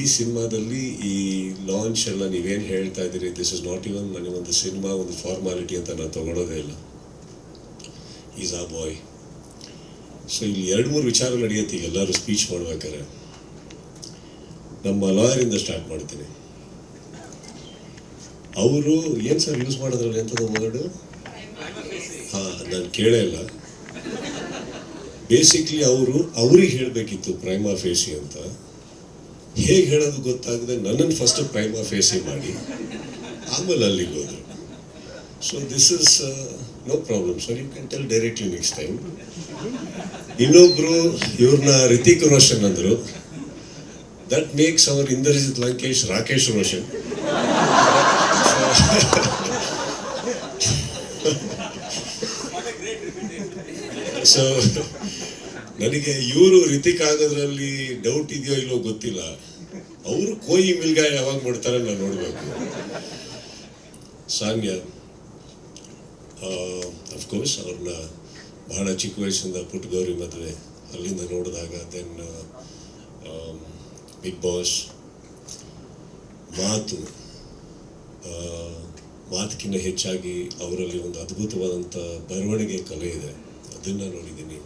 ಈ ಸಿನಿಮಾದಲ್ಲಿ ಈ ಲಾಂಚ್ ಎಲ್ಲ ನೀವೇನು ಹೇಳ್ತಾ ಇದ್ದೀರಿ? ದಿಸ್ ಇಸ್ ನಾಟ್ ಇವನ್ ನನಗೆ ಒಂದು ಸಿನಿಮಾ, ಒಂದು ಫಾರ್ಮಾಲಿಟಿ ಅಂತ ನಾನು ತಗೊಳ್ಳೋದೇ ಇಲ್ಲ. ಈಸ್ ಆ ಬಾಯ್ ಸೊ ಇಲ್ಲಿ ಎರಡು ಮೂರು ವಿಚಾರ ನಡೆಯುತ್ತೆ ಈಗ ಎಲ್ಲರೂ ಸ್ಪೀಚ್ ಮಾಡ್ಬೇಕಾದ್ರೆ. ನಮ್ಮ ಲಾಯರಿಂದ ಸ್ಟಾರ್ಟ್ ಮಾಡ್ತೀನಿ. ಅವರು ಏನು ಸರ್ ಯೂಸ್ ಮಾಡಿದ್ರಲ್ಲ ಎಂಥದ್ದು ವರ್ಡು ಹಾಂ, ನಾನು ಕೇಳೇ ಇಲ್ಲ. ಬೇಸಿಕ್ಲಿ ಅವರು, ಅವ್ರಿಗೆ ಹೇಳಬೇಕಿತ್ತು ಪ್ರೈಮಾ ಫೇಸಿ ಅಂತ. ಹೇಗೆ ಹೇಳೋದು ಗೊತ್ತಾಗದೆ ನನ್ನನ್ನು ಫಸ್ಟ್ ಪ್ರೈಮಾ ಫೇಸಿ ಮಾಡಿ ಆಮೇಲೆ ಅಲ್ಲಿಗೆ ಹೋದರು. So this is no problem sir you can tell directly next time ಇನ್ನೊಬ್ರು ಇವ್ರನ್ನ ರಿತಿಕ್ ರೋಷನ್ ಅಂದರು. That makes our Indrajit Lankesh Rakesh Roshan so ನನಗೆ ಇವರು ರಿತಿಕ್ ಆಗೋದ್ರಲ್ಲಿ ಡೌಟ್ ಇದೆಯೋ ಇಲ್ಲೋ ಗೊತ್ತಿಲ್ಲ. ಅವರು ಕೋಯಿ ಮಿಲ್ಗಾಯ ಯಾವಾಗ ಮಾಡ್ತಾರೆ ನಾನು ನೋಡಬೇಕು. ಸಾನ್ಯ ಅಫ್ಕೋರ್ಸ್ ಅವ್ರನ್ನ ಬಹಳ ಚಿಕ್ಕ ವಯಸ್ಸಿಂದ ಪುಟ್ಟಗೌರಿ ಮದುವೆ. ಅಲ್ಲಿಂದ ನೋಡಿದಾಗ ದೆನ್ ಬಿಗ್ ಬಾಸ್ ಮಾತು ಮಾತುಕಿನ್ನ ಹೆಚ್ಚಾಗಿ ಅವರಲ್ಲಿ ಒಂದು ಅದ್ಭುತವಾದಂಥ ಬರವಣಿಗೆ ಕಲೆ ಇದೆ. ಅದನ್ನು ನೋಡಿದ್ದೀನಿ.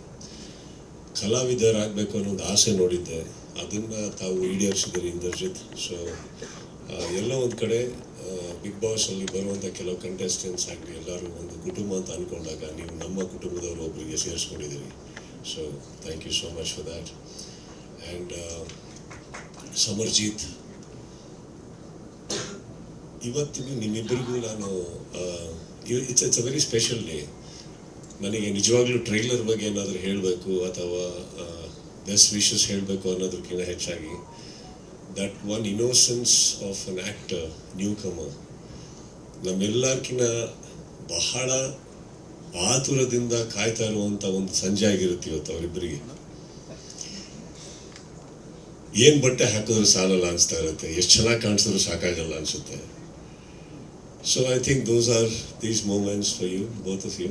ಕಲಾವಿದರಾಗಬೇಕು ಅನ್ನೋ ಒಂದು ಆಸೆ ನೋಡಿದ್ದೆ. ಅದನ್ನು ತಾವು ಈಡೇರಿಸಿದ್ರಿ ಇಂದರ್ಜಿತ್. ಸೊ ಎಲ್ಲ ಒಂದು ಕಡೆ ಬಿಗ್ ಬಾಸಲ್ಲಿ ಬರುವಂಥ ಕೆಲವು ಕಂಟೆಸ್ಟೆಂಟ್ಸ್ ಆಗಲಿ, ಎಲ್ಲರೂ ಒಂದು ಕುಟುಂಬ ಅಂತ ಅಂದ್ಕೊಂಡಾಗ ನೀವು ನಮ್ಮ ಕುಟುಂಬದವರು ಒಬ್ಬರಿಗೆ ಸೇರಿಸ್ಕೊಂಡಿದ್ದೀರಿ. So thank you so much for that and Samarjit. ಇವತ್ತಿನ ನಿಮ್ಮಿಬ್ಬರಿಗೂ ನಾನು it's it's a very special day ನನಗೆ ನಿಜವಾಗ್ಲೂ ಟ್ರೈಲರ್ ಬಗ್ಗೆ ಏನಾದರೂ ಹೇಳಬೇಕು ಅಥವಾ ಬೆಸ್ಟ್ ವಿಶಸ್ ಹೇಳಬೇಕು ಅನ್ನೋದಕ್ಕಿಂತ ಹೆಚ್ಚಾಗಿ that one innocence of an actor newcomer ನಮ್ಮೆಲ್ಲರ್ಕಿನ್ನ ಬಹಳ ಆತುರದಿಂದ ಕಾಯ್ತಾ ಇರುವಂಥ ಒಂದು ಸಂಜೆ ಆಗಿರುತ್ತೆ ಇವತ್ತು ಅವರಿಬ್ಬರಿಗೆ. ಏನು ಬಟ್ಟೆ ಹಾಕಿದ್ರು ಸಾಲಲ್ಲ ಅನಿಸ್ತಾ ಇರುತ್ತೆ. ಎಷ್ಟು ಚೆನ್ನಾಗಿ ಕಾಣಿಸಿದ್ರು ಸಾಕಾಗಲ್ಲ ಅನ್ಸುತ್ತೆ. So I think those are these moments for you both of you